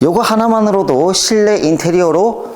요거 하나만으로도 실내 인테리어로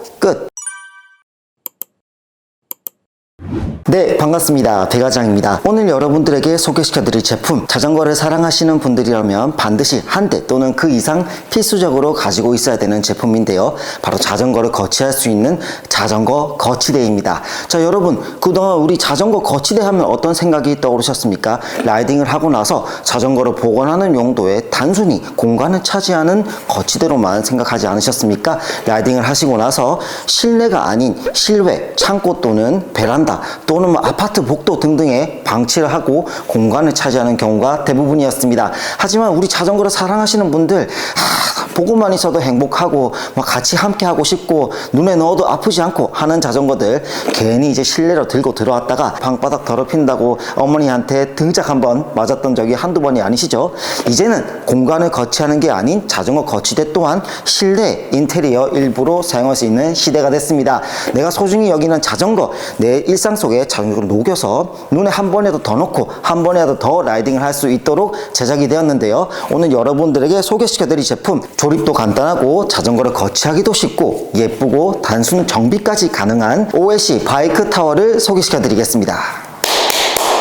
네, 반갑습니다. 배과장입니다. 오늘 여러분들에게 소개시켜드릴 제품, 자전거를 사랑하시는 분들이라면 반드시 한 대 또는 그 이상 필수적으로 가지고 있어야 되는 제품인데요. 바로 자전거를 거치할 수 있는 자전거 거치대입니다. 자, 여러분, 그동안 우리 자전거 거치대 하면 어떤 생각이 떠오르셨습니까? 라이딩을 하고 나서 자전거를 보관하는 용도의 단순히 공간을 차지하는 거치대로만 생각하지 않으셨습니까? 라이딩을 하시고 나서 실내가 아닌 실외, 창고 또는 베란다 또는 뭐 아파트 복도 등등의 방치를 하고 공간을 차지하는 경우가 대부분이었습니다. 하지만 우리 자전거를 사랑하시는 분들 하, 보고만 있어도 행복하고 막 같이 함께 하고 싶고 눈에 넣어도 아프지 않고 하는 자전거들 괜히 이제 실내로 들고 들어왔다가 방바닥 더럽힌다고 어머니한테 등짝 한번 맞았던 적이 한두 번이 아니시죠? 이제는 공간을 거치하는 게 아닌 자전거 거치대 또한 실내 인테리어 일부로 사용할 수 있는 시대가 됐습니다. 내가 소중히 여기는 자전거 내 일상 속에 자전거를 녹여서 눈에 한 번이라도 더 넣고 한 번이라도 더 라이딩을 할 수 있도록 제작이 되었는데요. 오늘 여러분들에게 소개시켜드릴 제품 조립도 간단하고 자전거를 거치하기도 쉽고 예쁘고 단순 정비까지 가능한 OLC 바이크 타워를 소개시켜 드리겠습니다.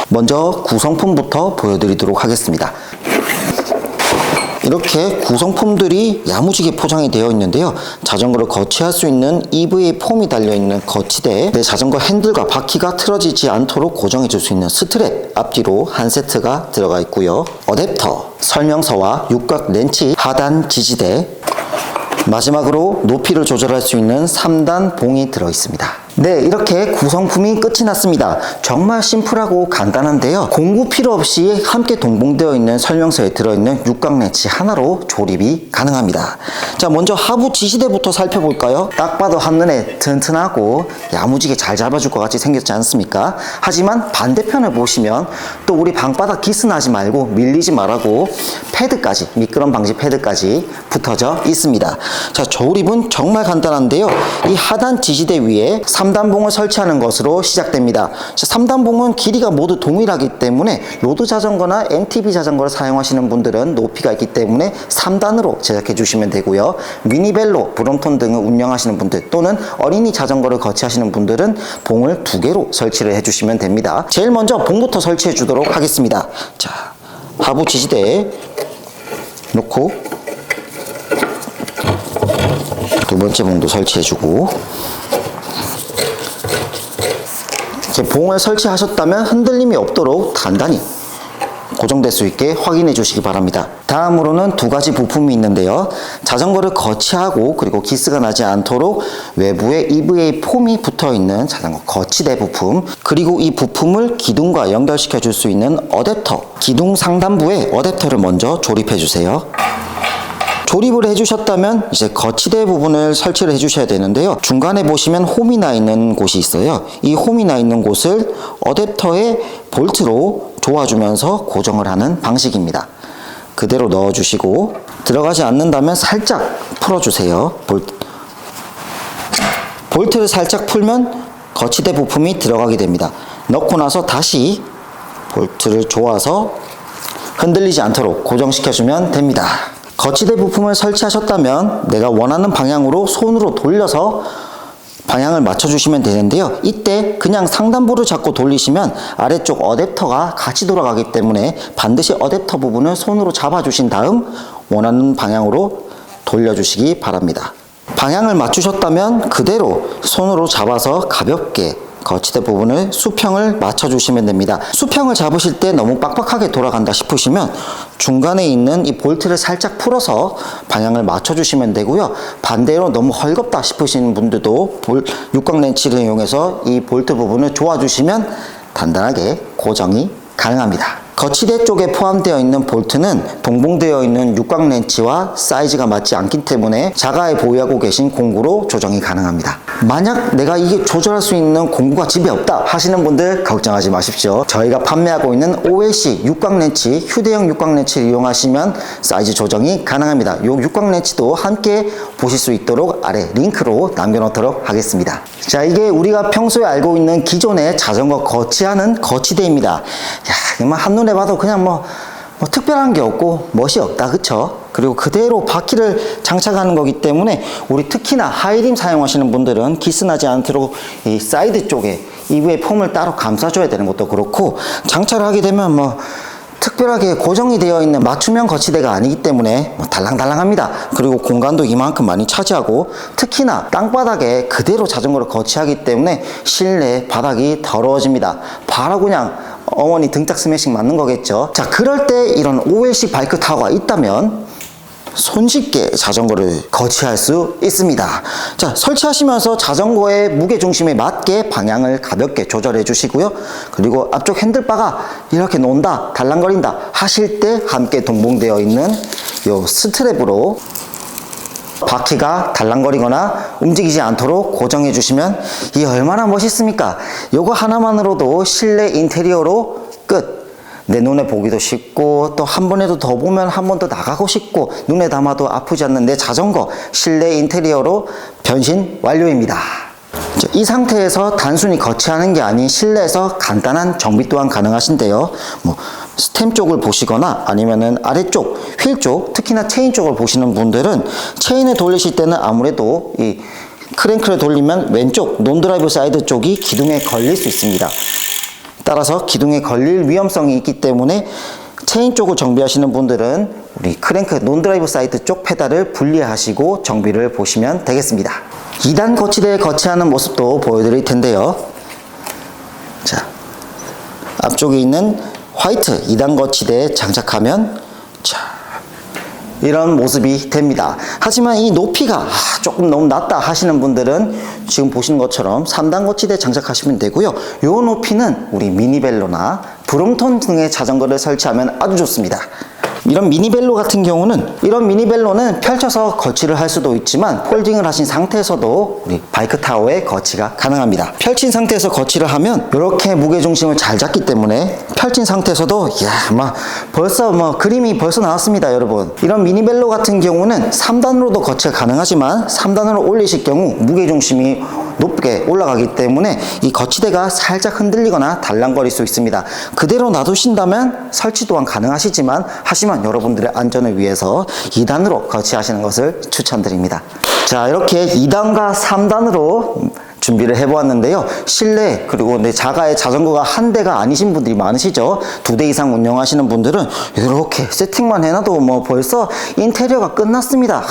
먼저 구성품부터 보여드리도록 하겠습니다. 이렇게 구성품들이 야무지게 포장이 되어 있는데요. 자전거를 거치할 수 있는 EVA 폼이 달려있는 거치대에 내 자전거 핸들과 바퀴가 틀어지지 않도록 고정해 줄 수 있는 스트랩 앞뒤로 한 세트가 들어가 있고요. 어댑터, 설명서와 육각 렌치, 하단 지지대, 마지막으로 높이를 조절할 수 있는 3단 봉이 들어 있습니다. 네, 이렇게 구성품이 끝이 났습니다. 정말 심플하고 간단한데요. 공구 필요 없이 함께 동봉되어 있는 설명서에 들어있는 육각 렌치 하나로 조립이 가능합니다. 자, 먼저 하부 지시대부터 살펴볼까요? 딱 봐도 한눈에 튼튼하고 야무지게 잘 잡아줄 것 같이 생겼지 않습니까? 하지만 반대편을 보시면 또 우리 방바닥 기스 나지 말고 밀리지 말라고 패드까지, 미끄럼 방지 패드까지 붙어져 있습니다. 자, 조립은 정말 간단한데요. 이 하단 지지대 위에 3 단봉을 설치하는 것으로 시작됩니다. 자, 3단봉은 길이가 모두 동일하기 때문에 로드 자전거나 MTB 자전거를 사용하시는 분들은 높이가 있기 때문에 3단으로 제작해 주시면 되고요. 미니벨로, 브롬톤 등을 운영하시는 분들 또는 어린이 자전거를 거치하시는 분들은 봉을 두 개로 설치를 해 주시면 됩니다. 제일 먼저 봉부터 설치해 주도록 하겠습니다. 자, 하부 지지대에 놓고 두 번째 봉도 설치해주고 이렇게 봉을 설치하셨다면 흔들림이 없도록 단단히 고정될 수 있게 확인해 주시기 바랍니다. 다음으로는 두 가지 부품이 있는데요. 자전거를 거치하고 그리고 기스가 나지 않도록 외부에 EVA 폼이 붙어 있는 자전거 거치대 부품 그리고 이 부품을 기둥과 연결시켜 줄 수 있는 어댑터 기둥 상단부에 어댑터를 먼저 조립해 주세요. 조립을 해주셨다면 이제 거치대 부분을 설치를 해주셔야 되는데요. 중간에 보시면 홈이 나 있는 곳이 있어요. 이 홈이 나 있는 곳을 어댑터에 볼트로 조아주면서 고정을 하는 방식입니다. 그대로 넣어주시고 들어가지 않는다면 살짝 풀어주세요. 볼트. 볼트를 살짝 풀면 거치대 부품이 들어가게 됩니다. 넣고 나서 다시 볼트를 조아서 흔들리지 않도록 고정시켜주면 됩니다. 거치대 부품을 설치하셨다면 내가 원하는 방향으로 손으로 돌려서 방향을 맞춰주시면 되는데요. 이때 그냥 상단부를 잡고 돌리시면 아래쪽 어댑터가 같이 돌아가기 때문에 반드시 어댑터 부분을 손으로 잡아주신 다음 원하는 방향으로 돌려주시기 바랍니다. 방향을 맞추셨다면 그대로 손으로 잡아서 가볍게 거치대 부분을 수평을 맞춰주시면 됩니다. 수평을 잡으실 때 너무 빡빡하게 돌아간다 싶으시면 중간에 있는 이 볼트를 살짝 풀어서 방향을 맞춰주시면 되고요. 반대로 너무 헐겁다 싶으신 분들도 볼, 육각 렌치를 이용해서 이 볼트 부분을 조아주시면 단단하게 고정이 가능합니다. 거치대 쪽에 포함되어 있는 볼트는 동봉되어 있는 육각 렌치와 사이즈가 맞지 않기 때문에 자가에 보유하고 계신 공구로 조정이 가능합니다. 만약 내가 이게 조절할 수 있는 공구가 집에 없다 하시는 분들 걱정하지 마십시오. 저희가 판매하고 있는 OLC 육각 렌치, 휴대용 육각 렌치를 이용하시면 사이즈 조정이 가능합니다. 이 육각 렌치도 함께 보실 수 있도록 아래 링크로 남겨놓도록 하겠습니다. 자, 이게 우리가 평소에 알고 있는 기존의 자전거 거치하는 거치대입니다. 야, 이만 한눈 에 봐도 그냥 뭐 뭐 특별한 게 없고 멋이 없다 그쵸? 그리고 그대로 바퀴를 장착하는 거기 때문에 우리 특히나 하이림 사용하시는 분들은 기스나지 않도록 이 사이드 쪽에 이부의 폼을 따로 감싸줘야 되는 것도 그렇고 장착을 하게 되면 뭐 특별하게 고정이 되어 있는 맞춤형 거치대가 아니기 때문에 뭐 달랑달랑합니다. 그리고 공간도 이만큼 많이 차지하고 특히나 땅바닥에 그대로 자전거를 거치하기 때문에 실내 바닥이 더러워집니다. 바로 그냥 어머니 등짝 스매싱 맞는 거겠죠. 자, 그럴 때 이런 OLC 바이크 타워가 있다면 손쉽게 자전거를 거치할 수 있습니다. 자, 설치하시면서 자전거의 무게 중심에 맞게 방향을 가볍게 조절해 주시고요. 그리고 앞쪽 핸들바가 이렇게 논다, 달랑거린다 하실 때 함께 동봉되어 있는 요 스트랩으로 바퀴가 달랑거리거나 움직이지 않도록 고정해 주시면 이 얼마나 멋있습니까? 요거 하나만으로도 실내 인테리어로 끝. 내 눈에 보기도 쉽고 또 한 번에도 더 보면 한 번 더 나가고 싶고 눈에 담아도 아프지 않는 내 자전거 실내 인테리어로 변신 완료입니다. 이 상태에서 단순히 거치하는 게 아닌 실내에서 간단한 정비 또한 가능하신데요. 뭐 스템 쪽을 보시거나 아니면은 아래쪽 휠 쪽, 특히나 체인 쪽을 보시는 분들은 체인을 돌리실 때는 아무래도 이 크랭크를 돌리면 왼쪽 논드라이브 사이드 쪽이 기둥에 걸릴 수 있습니다. 따라서 기둥에 걸릴 위험성이 있기 때문에 체인 쪽을 정비하시는 분들은 우리 크랭크 논드라이브 사이드 쪽 페달을 분리하시고 정비를 보시면 되겠습니다. 2단 거치대에 거치하는 모습도 보여드릴 텐데요. 자, 앞쪽에 있는 화이트 2단 거치대에 장착하면 자, 이런 모습이 됩니다. 하지만 이 높이가 아, 조금 너무 낮다 하시는 분들은 지금 보시는 것처럼 3단 거치대 장착하시면 되고요. 이 높이는 우리 미니벨로나 브롬톤 등의 자전거를 설치하면 아주 좋습니다. 이런 미니벨로 같은 경우는 이런 미니벨로는 펼쳐서 거치를 할 수도 있지만 폴딩을 하신 상태에서도 우리 바이크 타워에 거치가 가능합니다. 펼친 상태에서 거치를 하면 이렇게 무게 중심을 잘 잡기 때문에 펼친 상태에서도 야, 막 벌써 뭐 그림이 벌써 나왔습니다, 여러분. 이런 미니벨로 같은 경우는 3단으로도 거치가 가능하지만 3단으로 올리실 경우 무게 중심이 높게 올라가기 때문에 이 거치대가 살짝 흔들리거나 달랑거릴 수 있습니다. 그대로 놔두신다면 설치 또한 가능하시지만 하지만 여러분들의 안전을 위해서 2단으로 거치하시는 것을 추천드립니다. 자, 이렇게 2단과 3단으로 준비를 해보았는데요. 실내 그리고 내 자가의 자전거가 한 대가 아니신 분들이 많으시죠. 두 대 이상 운영하시는 분들은 이렇게 세팅만 해놔도 뭐 벌써 인테리어가 끝났습니다. 하,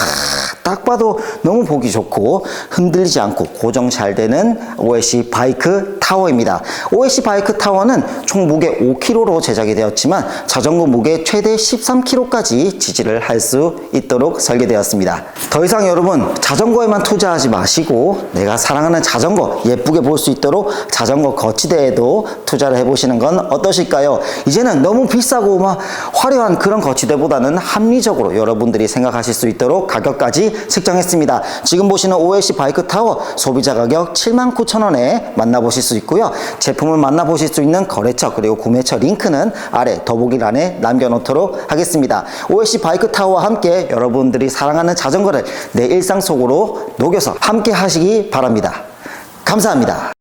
딱 봐도 너무 보기 좋고 흔들리지 않고 고정 잘 되는 OSC 바이크 타워입니다. OSC 바이크 타워는 총 무게 5kg로 제작이 되었지만 자전거 무게 최대 13kg까지 지지를 할 수 있도록 설계되었습니다. 더 이상 여러분 자전거에만 투자하지 마시고 내가 사랑하는 자전거 예쁘게 볼 수 있도록 자전거 거치대에도 투자를 해보시는 건 어떠실까요? 이제는 너무 비싸고 막 화려한 그런 거치대보다는 합리적으로 여러분들이 생각하실 수 있도록 가격까지 책정했습니다. 지금 보시는 OLC 바이크 타워 소비자 가격 79,000원에 만나보실 수 있고요. 제품을 만나보실 수 있는 거래처 그리고 구매처 링크는 아래 더보기란에 남겨놓도록 하겠습니다. OLC 바이크 타워와 함께 여러분들이 사랑하는 자전거를 내 일상 속으로 녹여서 함께 하시기 바랍니다. 감사합니다.